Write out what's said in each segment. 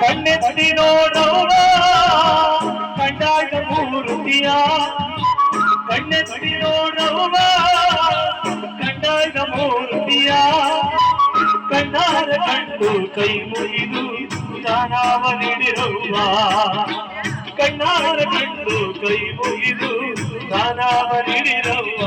ಕಣ್ಣೆತ್ತಿನೋಡವ್ವ ಕಂಡಾಗ ಮೂರುತಿಯ ಕಣ್ಣೆತ್ತಿನೋಡವ್ವ ಕಂಡಾಗ ಮೂರುತಿಯ ಕಣ್ಣಾರ ಕಂಡು ಕೈ ಮುಗಿದು ದಾನಾವ ನೀಡಿರವ್ವ ಕಣ್ಣಾರ ಕಂಡು ಕೈ ಮುಗಿದು ದಾನಾವ ನೀಡಿರವ್ವ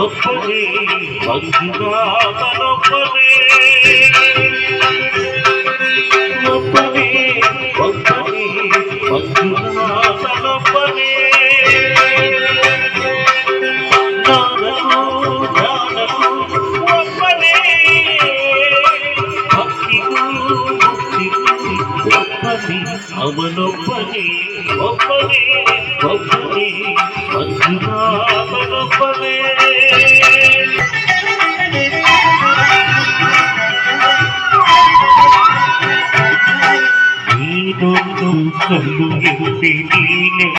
ఒక్కడే బంధుగా తనొక్కడే ఒక్కడే ఒక్కడే బంధుగా తనొక్కడే అవనొప్పని ఒప్పని ఒప్పని ஏதோ சொல்லும் இருந்தேன்